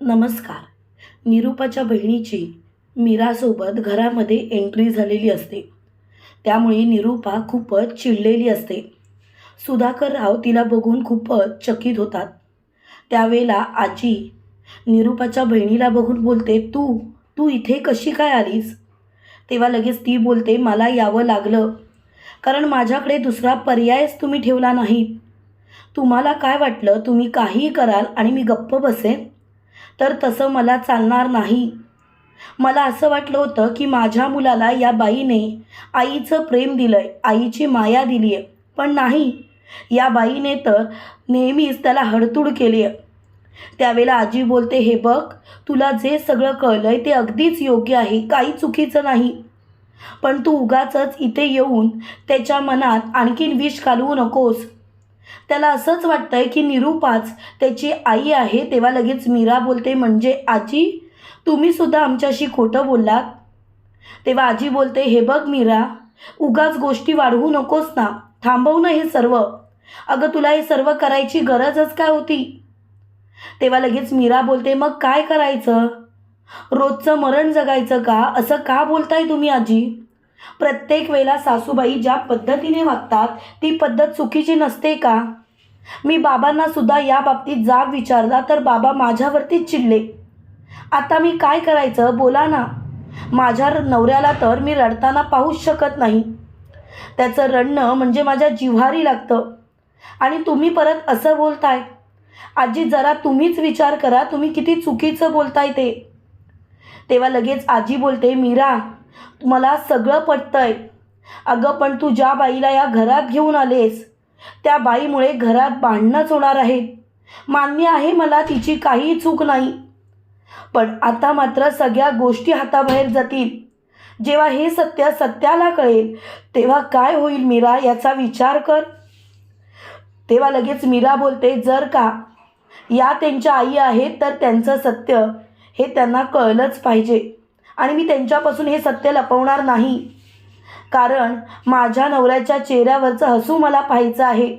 नमस्कार. निरूपाच्या बहिणीची मीरासोबत घरामध्ये एंट्री झालेली असते. त्यामुळे निरूपा खूपच चिडलेली असते. सुधाकर राव तिला बघून खूपच चकित होतात. त्यावेळेला आजी निरूपाच्या बहिणीला बघून बोलते तू तू इथे कशी काय आलीस? तेव्हा लगेच ती बोलते मला यावं लागलं. कारण माझ्याकडे दुसरा पर्यायच तुम्ही ठेवला नाहीत. तुम्हाला काय वाटलं? तुम्ही काहीही कराल आणि मी गप्प बसेन? तर तसं मला चालणार नाही. मला असं वाटलं होतं की माझ्या मुलाला या बाईने आईचं प्रेम दिलं आहे आईची माया दिली आहे पण नाही या बाईने तर नेहमीच त्याला हडतूड केली आहे त्यावेळेला आजी बोलते हे बघ तुला जे सगळं कळलं आहे ते अगदीच योग्य आहे काही चुकीचं नाही. पण तू उगाचच इथे येऊन त्याच्या मनात आणखीन विष घालवू नकोस. त्याला असंच वाटतंय की निरूपाच त्याची आई आहे तेव्हा लगेच मीरा बोलते म्हणजे आजी? तुम्ही सुद्धा आमच्याशी खोटं बोललात? तेव्हा आजी बोलते हे बघ मीरा उगाच गोष्टी वाढवू नकोस ना थांबवू ना हे सर्व. अगं तुला हे सर्व करायची गरजच काय होती? तेव्हा लगेच मीरा बोलते मग काय करायचं? रोजचं मरण जगायचं का? असं का बोलताय तुम्ही आजी? प्रत्येक वेळेला सासूबाई ज्या पद्धतीने वागतात ती पद्धत चुकीची नसते का? मी बाबांना सुद्धा या बाबतीत जाब विचारला तर बाबा माझ्यावरतीच चिडले. आता मी काय करायचं? बोला ना. माझ्या नवऱ्याला तर मी रडताना पाहूच शकत नाही. त्याचं रडणं म्हणजे माझ्या जिव्हारी लागतं. आणि तुम्ही परत असं बोलताय? आजी जरा तुम्हीच विचार करा तुम्ही किती चुकीचं बोलताय ते. तेव्हा लगेच आजी बोलते मीरा मला सगळं पटतंय. अगं पण तू ज्या बाईला या घरात घेऊन आलेस त्या बाईमुळे घरात भांडणंच होणार आहेत. मान्य आहे मला तिची काही चूक नाही. पण आता मात्र सगळ्या गोष्टी हाताबाहेर जातील. जेव्हा हे सत्य सत्याला कळेल तेव्हा काय होईल मीरा याचा विचार कर. तेव्हा लगेच मीरा बोलते जर का या त्यांच्या आई आहेत तर त्यांचं सत्य हे त्यांना कळलंच पाहिजे. आणि मी त्यांच्यापासून हे सत्य लपवणार नाही. कारण माझ्या नवऱ्याच्या चेहऱ्यावरचं हसू मला पाहायचं आहे.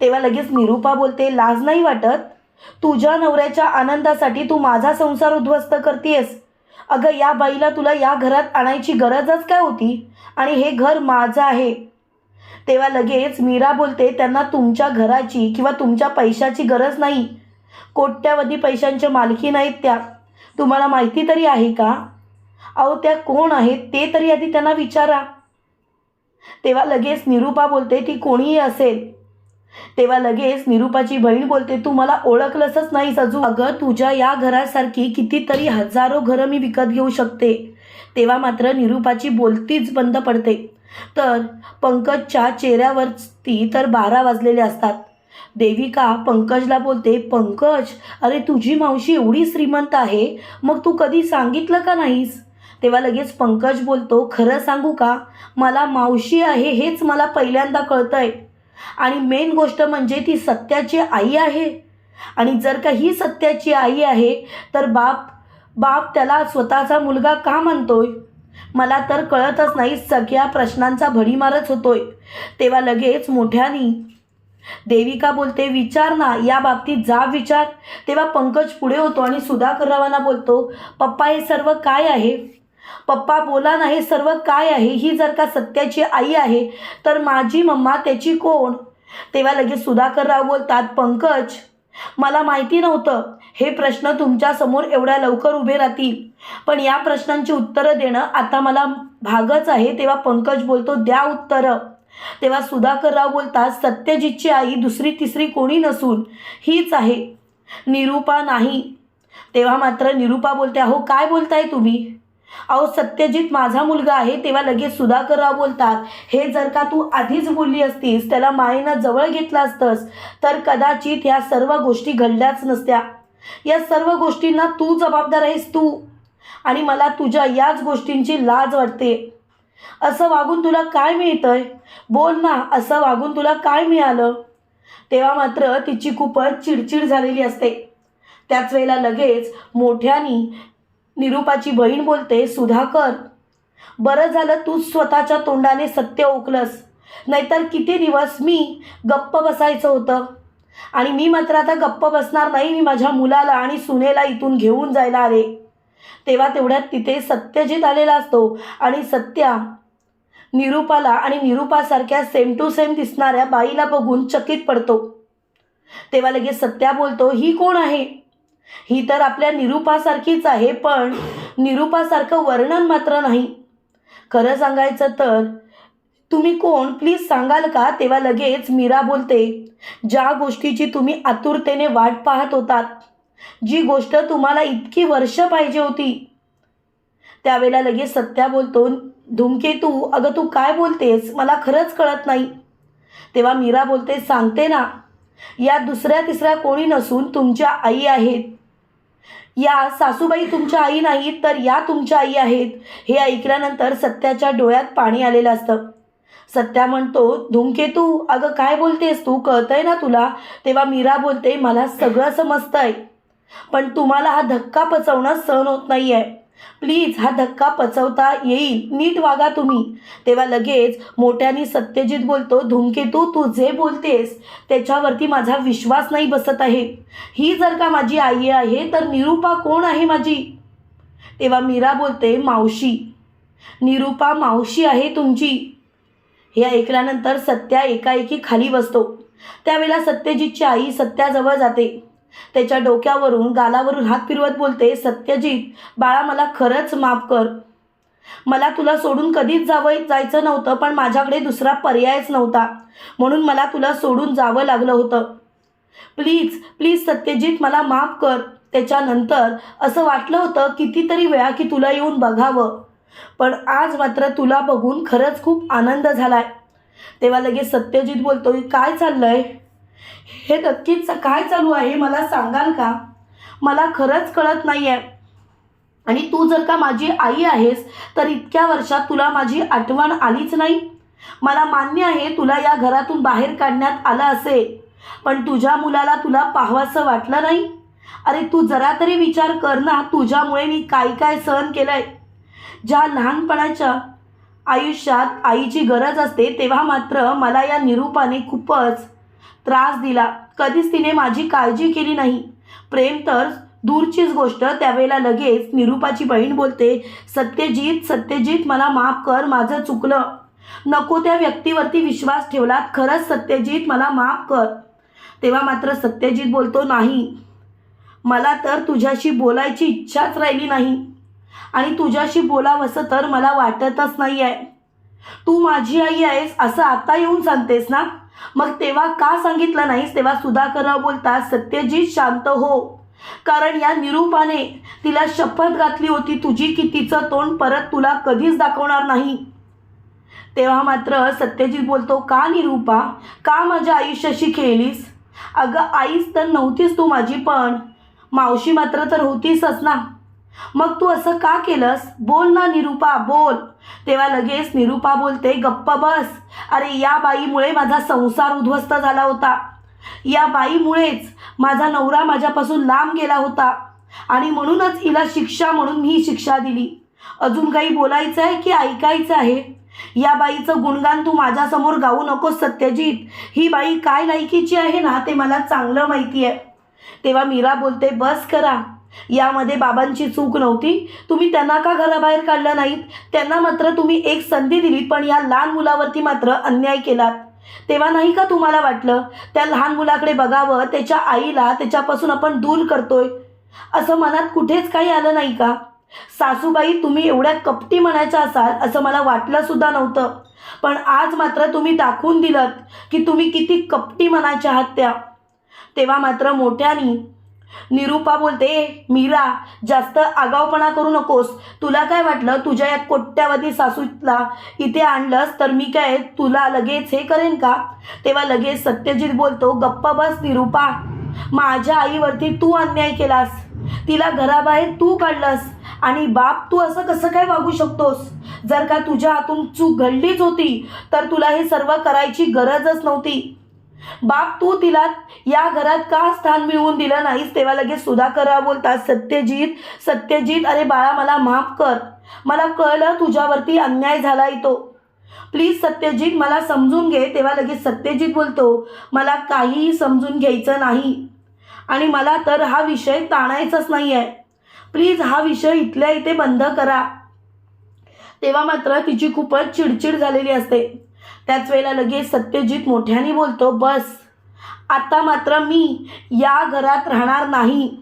तेव्हा लगेच निरूपा बोलते लाज नाही वाटत? तुझ्या नवऱ्याच्या आनंदासाठी तू माझा संसार उद्ध्वस्त करतेस अगं या बाईला तुला या घरात आणायची गरजच काय होती? आणि हे घर माझं आहे. तेव्हा लगेच मीरा बोलते त्यांना तुमच्या घराची किंवा तुमच्या पैशाची गरज नाही. कोट्यावधी पैशांच्या मालकी नाहीत त्या. तुम्हाला माहिती तरी आहे का? अहो त्या कोण आहेत? ते तरी आधी त्यांना विचारा. तेव्हा लगेच निरूपा बोलते ती कोणीही असेल. तेव्हा लगेच निरूपाची बहीण बोलते तू मला ओळखलंसच नाही सजू अगं तुझ्या या घरासारखी कितीतरी हजारो घरं मी विकत घेऊ शकते. तेव्हा मात्र निरूपाची बोलतीच बंद पडते. तर पंकजच्या चेहऱ्यावरती तर बारा वाजलेले असतात. देविका पंकजला बोलते पंकज अरे तुझी मावशी एवढी श्रीमंत आहे मग तू कधी सांगितलं का नाहीस? तेव्हा लगेच पंकज बोलतो खरं सांगू का? मला मावशी आहे हेच मला पहिल्यांदा कळतंय. आणि मेन गोष्ट म्हणजे ती सत्याची आई आहे. आणि जर का ही सत्याची आई आहे तर बाप बाप त्याला स्वतःचा मुलगा का म्हणतोय? मला तर कळतच नाही सगळ्या प्रश्नांचा भडीमारच होतोय. तेव्हा लगेच मोठ्यानी देविका बोलते विचार ना या बाबतीत जा विचार. तेव्हा पंकज पुढे होतो आणि सुधाकररावांना बोलतो पप्पा हे सर्व काय आहे? पप्पा बोला नाही सर्व काय आहे? ही जर का सत्याची आई आहे तर माझी मम्मा त्याची कोण? तेव्हा लगेच सुधाकरराव बोलतात पंकज मला माहिती नव्हतं. हे प्रश्न तुमच्यासमोर एवढ्या लवकर उभे राहतील. पण या प्रश्नांची उत्तरं देणं आता मला भागच आहे तेव्हा पंकज बोलतो द्या उत्तरं. तेव्हा सुधाकरराव बोलतात सत्यजितची आई दुसरी तिसरी कोणी नसून हीच आहे. निरूपा नाही. तेव्हा मात्र निरूपा बोलते अहो काय बोलताय तुम्ही? अहो सत्यजित माझा मुलगा आहे तेव्हा लगेच सुधाकरराव बोलतात हे जर का तू आधीच बोलली असतीस त्याला मायेनं जवळ घेतलं असतंस तर कदाचित ह्या सर्व गोष्टी घडल्याच नसत्या. या सर्व गोष्टींना तू जबाबदार आहेस तू. आणि मला तुझ्या याच गोष्टींची लाज वाटते. असं वागून तुला काय मिळतंय? बोल ना असं वागून तुला काय मिळालं? तेव्हा मात्र तिची खूपच चिडचिड झालेली असते. त्याच वेळेला लगेच मोठ्यानी निरूपाची बहीण बोलते सुधाकर बरं झालं तू स्वतःच्या तोंडाने सत्य ओकलंस. नाहीतर किती दिवस मी गप्प बसायचं होतं? आणि मी मात्र आता गप्प बसणार नाही मी माझ्या मुलाला आणि सुनेला इथून घेऊन जायला आले. तेव्हा तेवढ्यात तिथे सत्यजित आलेला असतो आणि सत्या निरूपाला आणि निरूपासारख्या सेम टू सेम दिसणाऱ्या बाईला बघून चकित पडतो. तेव्हा लगेच सत्या बोलतो ही कोण आहे? ही तर आपल्या निरूपासारखीच आहे पण निरूपासारखं वर्णन मात्र नाही. खरं सांगायचं तर तुम्ही कोण? प्लीज सांगाल का? तेव्हा लगेच मीरा बोलते ज्या गोष्टीची तुम्ही आतुरतेने वाट पाहत होतात जी गोष्ट तुम्हाला इतकी वर्ष पाहिजे होती. त्यावेळेला लगेच सत्या बोलतो धूमकेतू अगं तू काय बोलतेस? मला खरंच कळत नाही. तेव्हा मीरा बोलते सांगते ना या दुसऱ्या तिसऱ्या कोणी नसून तुमच्या आई आहेत. या सासूबाई तुमच्या आई नाहीत तर या तुमच्या आई आहेत. हे ऐकल्यानंतर सत्याच्या डोळ्यात पाणी आलेलं असतं. सत्या म्हणतो धूमकेतू अगं काय बोलतेस? तू कळतंय ना तुला? तेव्हा मीरा बोलते मला सगळं समजतंय. पण तुम्हाला हा धक्का पचवणं सहन होत नाही आहे प्लीज हा धक्का पचवता येईल नीट वागा तुम्ही. तेव्हा लगेच मोठ्याने सत्यजित बोलतो धूमकेतू तू जे बोलतेस? त्याच्यावरती माझा विश्वास नाही बसत आहे. ही जर का माझी आई आहे तर निरूपा कोण आहे माझी? तेव्हा मीरा बोलते मावशी. निरूपा मावशी आहे तुमची. हे ऐकल्यानंतर सत्या एकाएकी खाली बसतो. त्यावेळेला सत्यजितची आई सत्याजवळ जाते. त्याच्या डोक्यावरून गालावरून हात फिरवत बोलते सत्यजित बाळा मला खरंच माफ कर. मला तुला सोडून कधीच जावं जायचं नव्हतं पण माझ्याकडे दुसरा पर्यायच नव्हता. म्हणून मला तुला सोडून जावं लागलं होतं. प्लीज प्लीज सत्यजित मला माफ कर. त्याच्यानंतर असं वाटलं होतं कितीतरी वेळा की तुला येऊन बघावं. पण आज मात्र तुला बघून खरंच खूप आनंद झालाय. तेव्हा लगेच सत्यजित बोलतोय काय चाललंय? हे नक्कीच काय चालू आहे मला सांगाल का? मला खरंच कळत नाही आहे आणि तू जर का माझी आई आहेस तर इतक्या वर्षात तुला माझी आठवण आलीच नाही. मला मान्य आहे तुला या घरातून बाहेर काढण्यात आलं असेल पण तुझ्या मुलाला तुला पाहावंसं वाटलं नाही. अरे तू जरा तरी विचार कर ना तुझ्यामुळे मी काय काय सहन केलंय. ज्या लहानपणाच्या आयुष्यात आईची गरज असते तेव्हा मात्र मला या निरूपाने खूपच त्रास दिला. कधीच तिने माझी काळजी केली नाही. प्रेम तर दूरचीच गोष्ट त्यावेळेला लगेच निरूपाची बहीण बोलते सत्यजित सत्यजित मला माफ कर माझं चुकलं. नको त्या व्यक्तीवरती विश्वास ठेवलात खरंच सत्यजित मला माफ कर. तेव्हा मात्र सत्यजित बोलतो नाही. मला तर तुझ्याशी बोलायची इच्छाच राहिली नाही. आणि तुझ्याशी बोलावंसं तर मला वाटतच नाही आहे तू माझी आई आहेस असं आता येऊन सांगतेस ना? मग तेव्हा का सांगितलं नाहीस? तेव्हा सुधाकरराव बोलतात सत्यजित शांत हो. कारण या निरूपाने तिला शपथ घातली होती तुझी की तिचं तोंड परत तुला कधीच दाखवणार नाही. तेव्हा मात्र सत्यजित बोलतो का निरूपा? का माझ्या आयुष्याशी खेळलीस? अगं आईच तर नव्हतीस तू माझी पण मावशी मात्र तर होतीसच ना. मग तू असं का केलंस? बोल ना निरूपा बोल. तेव्हा लगेच निरूपा बोलते गप्प बस. अरे या बाईमुळे माझा संसार उद्ध्वस्त झाला होता. या बाईमुळेच माझा नवरा माझ्यापासून लांब गेला होता. आणि म्हणूनच हिला शिक्षा म्हणून मी ही शिक्षा दिली. अजून काही बोलायचं आहे की ऐकायचं आहे? या बाईचं गुणगान तू माझ्यासमोर गाऊ नकोस सत्यजित. ही बाई काय लायकीची आहे ना ते मला चांगलं माहिती आहे तेव्हा मीरा बोलते बस करा. यामध्ये बाबांची चूक नव्हती. तुम्ही त्यांना का घराबाहेर काढलं नाहीत? त्यांना मात्र तुम्ही एक संधी दिली पण या लहान मुलावरती मात्र अन्याय केलात. तेव्हा नाही का तुम्हाला वाटलं? त्या लहान मुलाकडे बघावं त्याच्या आईला त्याच्यापासून आपण दूर करतोय. असं मनात कुठेच काही आलं नाही का? सासूबाई तुम्ही एवढ्या कपटी म्हणायच्या असाल असं मला वाटलं सुद्धा नव्हतं. पण आज मात्र तुम्ही दाखवून दिलं की तुम्ही किती कपटी म्हणायच्या आहात त्या. तेव्हा मात्र मोठ्यानी निरूपा बोलते मीरा जास्त आगावपणा करू नकोस. तुला काय वाटलं? तुझ्या या कोट्यावधी सासूला इथे आणलंस तर मी काय तुला लगेच हे करेन का? तेव्हा लगेच सत्यजित बोलतो गप्पा बस निरूपा. माझ्या आईवरती तू अन्याय केलास. तिला घराबाहेर तू काढलंस. आणि बाप तू असं कसं काय वागू शकतोस? जर का तुझ्या हातून चूक घडलीच होती तर तुला हे सर्व करायची गरजच नव्हती. बाप तू तिला या घरात का स्थान मिळवून दिलं नाहीस? तेव्हा लगेच सुधाकरराव बोलतात सत्यजित सत्यजित अरे बाळा मला माफ कर. मला कळलं तुझ्यावरती अन्याय झाला तो. प्लीज सत्यजित मला समजून घे. तेव्हा लगेच सत्यजित बोलतो मला काहीही समजून घ्यायचं नाही. आणि मला तर हा विषय ताणायचाच नाही आहे प्लीज हा विषय इथल्या इथे बंद करा. तेव्हा मात्र तिची खूपच चिडचिड झालेली असते. त्याच वेळेला लगेच सत्यजित मोठ्याने बोलतो बस आता मात्र मी या घरात राहणार नाही.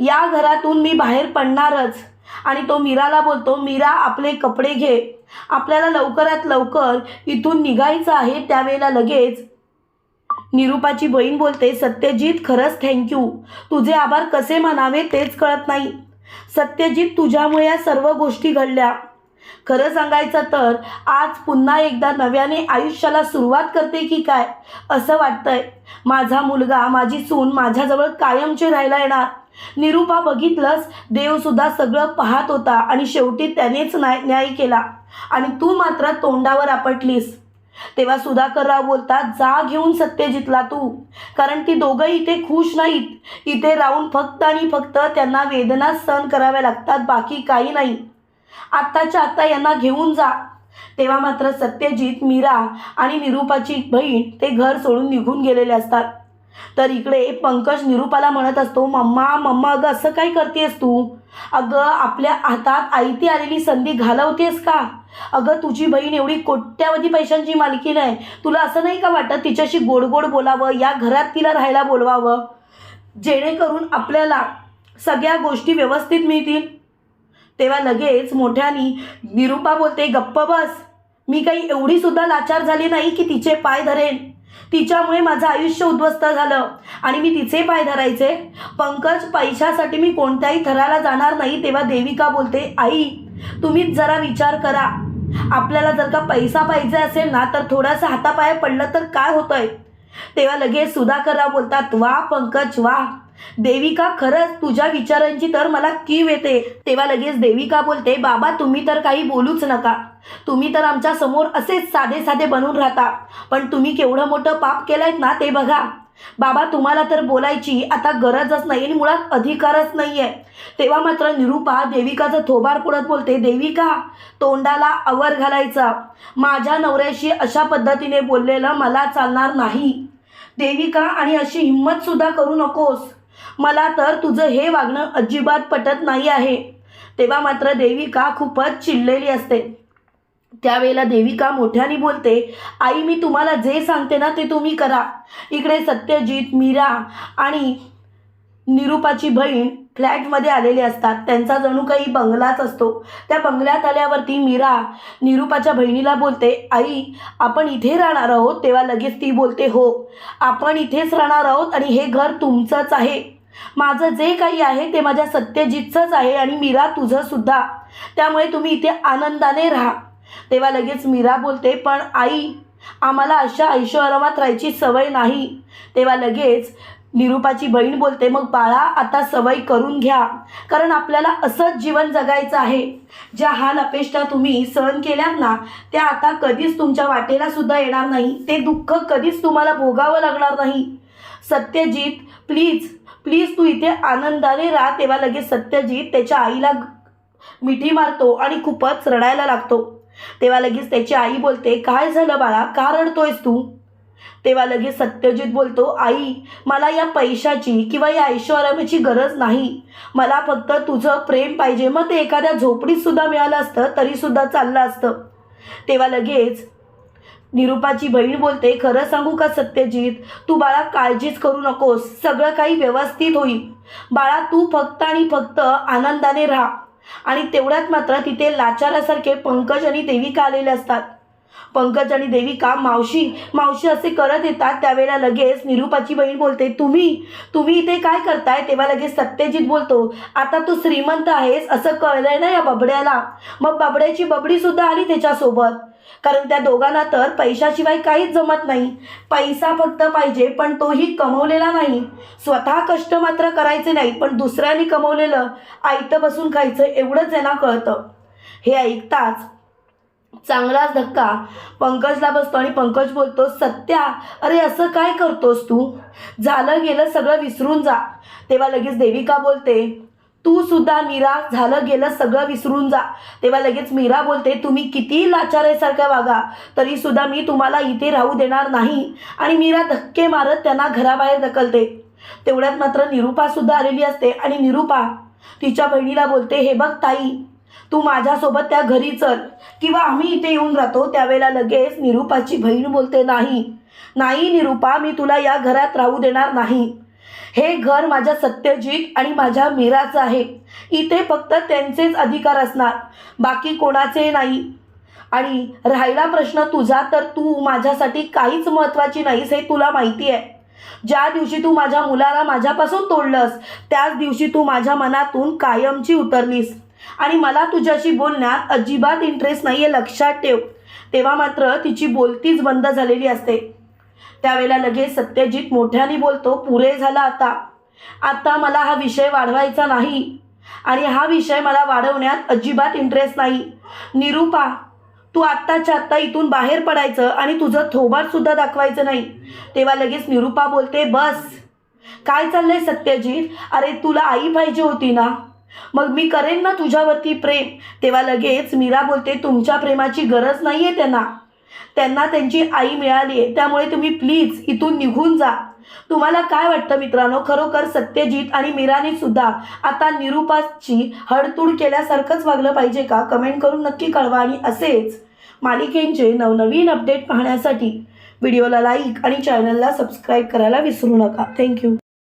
या घरातून मी बाहेर पडणारच. आणि तो मीराला बोलतो मीरा आपले कपडे घे. आपल्याला लवकरात लवकर इथून निघायचं आहे. त्यावेळेला लगेच निरूपाची बहीण बोलते सत्यजित खरंच थँक्यू तुझे आभार कसे मानावे तेच कळत नाही. सत्यजित तुझ्यामुळे या सर्व गोष्टी घडल्या. खरं सांगायचं तर आज पुन्हा एकदा नव्याने आयुष्याला सुरुवात करते की काय असं वाटतंय. माझा मुलगा माझी सून माझ्याजवळ कायमचे राहायला येणार. निरूपा बघितलंस देवसुद्धा सगळं पाहत होता आणि शेवटी त्यानेच न्याय न्याय केला. आणि तू मात्र तोंडावर आपटलीस. तेव्हा सुधाकरराव बोलतात जा घेऊन सत्यजितला तू. कारण ती दोघं इथे खुश नाहीत. इथे राहून फक्त आणि फक्त त्यांना वेदना सहन कराव्या लागतात बाकी काही नाही. आत्ताच्या आत्ता यांना घेऊन जा. तेव्हा मात्र सत्यजित मीरा आणि निरूपाची बहीण ते घर सोडून निघून गेलेले असतात. तर इकडे पंकज निरूपाला म्हणत असतो मम्मा मम्मा अगं असं काय करतेस तू? अगं आपल्या हातात आयती आलेली संधी घालवतेस का? अगं तुझी बहीण एवढी कोट्यावधी पैशांची मालकी नाही तुला असं नाही का वाटत तिच्याशी गोड गोड बोलावं या घरात तिला राहायला बोलवावं? जेणेकरून आपल्याला सगळ्या गोष्टी व्यवस्थित मिळतील. तेव्हा लगेच मोठ्यानी निरूपा बोलते गप्प बस. मी काही एवढी सुद्धा लाचार झाली नाही की तिचे पाय धरेन. तिच्यामुळे माझं आयुष्य उद्ध्वस्त झालं आणि मी तिचे पाय धरायचे. पंकज पैशासाठी मी कोणत्याही थराला जाणार नाही तेव्हा देविका बोलते आई तुम्हीच जरा विचार करा. आपल्याला जर का पैसा पाहिजे असेल ना तर थोडासा हातापाया पडलं तर काय होतंय? तेव्हा लगेच सुधाकरराव बोलतात वा पंकज वा देविका खरंच तुझ्या विचारांची तर मला कीव येते. तेव्हा लगेच देविका बोलते बाबा तुम्ही तर काही बोलूच नका. तुम्ही तर आमच्यासमोर असेच साधे साधे बनून राहता. पण तुम्ही केवढं मोठं पाप केलंयत ना ते बघा. बाबा तुम्हाला तर बोलायची आता गरजच नाही आणि मुळात अधिकारच नाही आहे तेव्हा मात्र निरूपा देविकाचं थोबार पुढत बोलते देविका तोंडाला आवर घालायचा. माझ्या नवऱ्याशी अशा पद्धतीने बोललेलं मला चालणार नाही. देविका आणि अशी हिंमतसुद्धा करू नकोस. मला तर तुझं हे वागणं अजिबात पटत नाही आहे. तेव्हा मात्र देविका खूपच चिडलेली असते. त्यावेळेला देविका मोठ्याने बोलते आई मी तुम्हाला जे सांगते ना ते तुम्ही करा. इकडे सत्यजित मीरा आणि निरूपाची बहीण फ्लॅटमध्ये आलेले असतात. त्यांचा जणू काही बंगलाच असतो. त्या बंगल्यात आल्यावरती मीरा निरूपाच्या बहिणीला बोलते आई आपण इथे राहणार आहोत. तेव्हा लगेच ती बोलते हो आपण इथेच राहणार आहोत आणि हे घर तुमचंच आहे. माझं जे काही आहे ते माझ्या सत्यजितचंच आहे आणि मीरा तुझंसुद्धा. त्यामुळे तुम्ही इथे आनंदाने राहा. तेव्हा लगेच मीरा बोलते पण आई आम्हाला अशा ऐशोआरामात राहायची सवय नाही. तेव्हा लगेच निरूपाची बहीण बोलते मग बाळा आता सवय करून घ्या. कारण आपल्याला असंच जीवन जगायचं आहे. ज्या हाल अपेष्टा तुम्ही सहन केल्यात ना त्या आता कधीच तुमच्या वाटेला सुद्धा येणार नाही. ते दुःख कधीच तुम्हाला भोगावं लागणार नाही. सत्यजित प्लीज प्लीज तू इथे आनंदाने राहा तेव्हा लगेच सत्यजित त्याच्या आईला मिठी मारतो आणि खूपच रडायला लागतो. तेव्हा लगेच त्याची आई बोलते काय झालं बाळा? का रडतोयस तू? तेव्हा लगेच सत्यजित बोलतो आई मला या पैशाची किंवा या ऐश्वर्याची गरज नाही. मला फक्त तुझं प्रेम पाहिजे. मग ते एखाद्या झोपडीत सुद्धा मिळालं असतं तरी सुद्धा चाललं असतं. तेव्हा लगेच निरूपाची बहीण बोलते खरं सांगू का सत्यजित? तू बाळा काळजीच करू नकोस. सगळं काही व्यवस्थित होईल. बाळा तू फक्त आणि फक्त आनंदाने राहा. आणि तेवढ्यात मात्र तिथे लाचारासारखे पंकज आणि देविका आलेले असतात. पंकज आणि देविका मावशी मावशी असे करत येतात? त्यावेळेला लगेच निरूपाची बहीण बोलते तुम्ही तुम्ही इथे काय करताय? तेव्हा लगेच सत्यजित बोलतो आता तू श्रीमंत आहेस असं कळलंय ना या बबड्याला? मग बबड्याची बबडी सुद्धा आली त्याच्यासोबत. कारण त्या दोघांना तर पैशाशिवाय काहीच जमत नाही. पैसा फक्त पाहिजे पण तोही कमवलेला नाही. स्वतः कष्ट मात्र करायचे नाही पण दुसऱ्याने कमवलेलं आयतं बसून खायचं एवढंच यांना कळतं. हे ऐकताच चांगलाच धक्का. पंकजला बसतो आणि पंकज बोलतो सत्या अरे असं काय करतोस तू? झालं गेलं सगळं विसरून जा. तेव्हा लगेच देविका बोलते तू सुद्धा मीरा झालं गेलं सगळं विसरून जा. तेव्हा लगेच मीरा बोलते तुम्ही किती लाचारेसारखं वागा तरी सुद्धा मी तुम्हाला इथे राहू देणार नाही. आणि मीरा धक्के मारत त्यांना घराबाहेर ढकलते. तेवढ्यात मात्र निरुपासुद्धा आलेली असते आणि निरुपा तिच्या बहिणीला बोलते हे बघ ताई तू माझ्यासोबत त्या घरी चल. किंवा आम्ही इथे येऊन राहतो त्यावेळेला लगेच निरूपाची बहीण बोलते नाही नाही निरुपा मी तुला या घरात राहू देणार नाही. हे घर माझ्या सत्यजित आणि माझ्या मीराचं आहे. इथे फक्त त्यांचेच अधिकार असणार बाकी कोणाचे नाही. आणि राहिला प्रश्न तुझा तर तू माझ्यासाठी काहीच महत्त्वाची नाहीस हे तुला माहिती आहे. ज्या दिवशी तू माझ्या मुलाला माझ्यापासून तोडलंस त्याच दिवशी तू माझ्या मनातून कायमची उतरलीस. आणि मला तुझ्याशी बोलण्यात अजिबात इंटरेस्ट नाही आहे लक्षात ठेव. तेव्हा मात्र तिची बोलतीच बंद झालेली असते. त्यावेळेला लगेच सत्यजित मोठ्याने बोलतो पुरे झाला आता. आता मला हा विषय वाढवायचा नाही. आणि हा विषय मला वाढवण्यात अजिबात इंटरेस्ट नाही. निरूपा तू आत्ताच्या आत्ता इथून बाहेर पडायचं आणि तुझं थोबाड सुद्धा दाखवायचं नाही. तेव्हा लगेच निरूपा बोलते बस. काय चाललंय सत्यजित? अरे तुला आई पाहिजे होती ना? मग मी करेन ना तुझ्यावरती प्रेम. तेव्हा लगेच मीरा बोलते तुमच्या प्रेमाची गरज नाही आहे त्यांना. त्यांना त्यांची आई मिळाली आहे त्यामुळे तुम्ही प्लीज इथून निघून जा. तुम्हाला काय वाटतं मित्रांनो? खरोखर सत्यजित आणि मीराने सुद्धा आता निरुपाची हडतूड केल्यासारखंच वागलं पाहिजे का? कमेंट करून नक्की कळवा आणि असेच मालिकेंचे नवनवीन अपडेट पाहण्यासाठी. व्हिडिओला लाईक आणि चॅनलला सबस्क्राईब करायला विसरू नका. थँक्यू